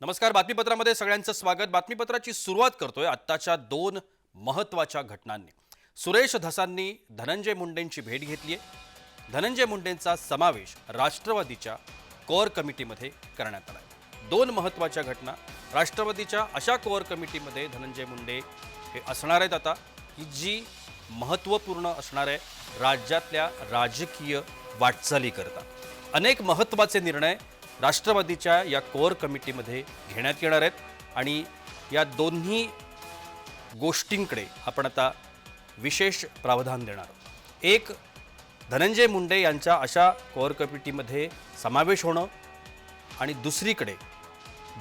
नमस्कार बातमीपत्रामध्ये सगळ्यांचं स्वागत. बातमीपत्राची सुरुवात करतोय आत्ताच्या दोन महत्त्वाच्या घटनांनी. सुरेश धसांनी धनंजय मुंडेंची भेट घेतली आहे धनंजय मुंडेंचा समावेश राष्ट्रवादीच्या कोअर कमिटीमध्ये करण्यात आला आहे दोन महत्त्वाच्या घटना. राष्ट्रवादीच्या अशा कोअर कमिटीमध्ये धनंजय मुंडे हे असणार आहेत आता. की जी महत्त्वपूर्ण असणार आहे राज्यातल्या राजकीय वाटचालीकरता अनेक महत्त्वाचे निर्णय राष्ट्रवादीच्या या कोअर कमिटीमध्ये घेण्यात येणार आहेत आणि या दोन्ही गोष्टींकडे आपण आता विशेष प्रावधान देणार आहोत. एक धनंजय मुंडे यांच्या अशा कोअर कमिटीमध्ये समावेश होणं आणि दुसरीकडे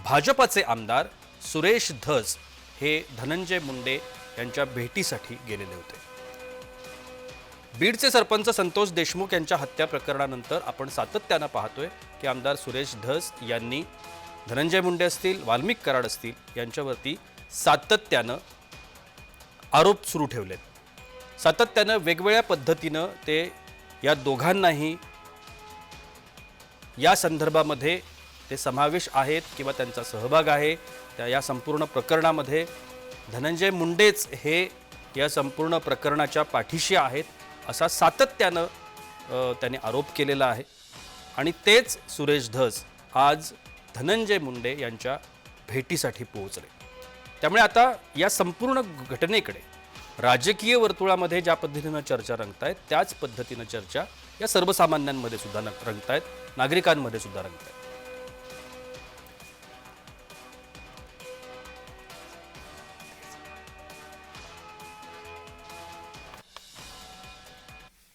भाजपाचे आमदार सुरेश धस हे धनंजय मुंडे यांच्या भेटीसाठी गेलेले होते. बीडचे सरपंच संतोष देशमुख यांच्या हत्या प्रकरणानंतर आपण सातत्यानं पाहतोय की आमदार सुरेश धस यांनी धनंजय मुंडे असतील वाल्मिक कराड असतील यांच्यावरती सातत्यानं आरोप सुरू ठेवलेत. सातत्यानं वेगवेगळ्या पद्धतीनं ते या दोघांनाही या संदर्भामध्ये ते समावेश आहेत किंवा त्यांचा सहभाग आहे. त्या या संपूर्ण प्रकरणामध्ये धनंजय मुंडेच हे या संपूर्ण प्रकरणाच्या पाठीशी आहेत. असा सातत्यानं त्याने आरोप केलेला आहे. आणि तेच सुरेश धस आज धनंजय मुंडे यांच्या भेटीसाठी पोहोचले. त्यामुळे आता या संपूर्ण घटनेकडे राजकीय वर्तुळामध्ये ज्या पद्धतीनं चर्चा रंगत आहेत त्याच पद्धतीनं चर्चा या सर्वसामान्यांमध्ये सुद्धा रंगत आहेत नागरिकांमध्ये सुद्धा रंगत आहेत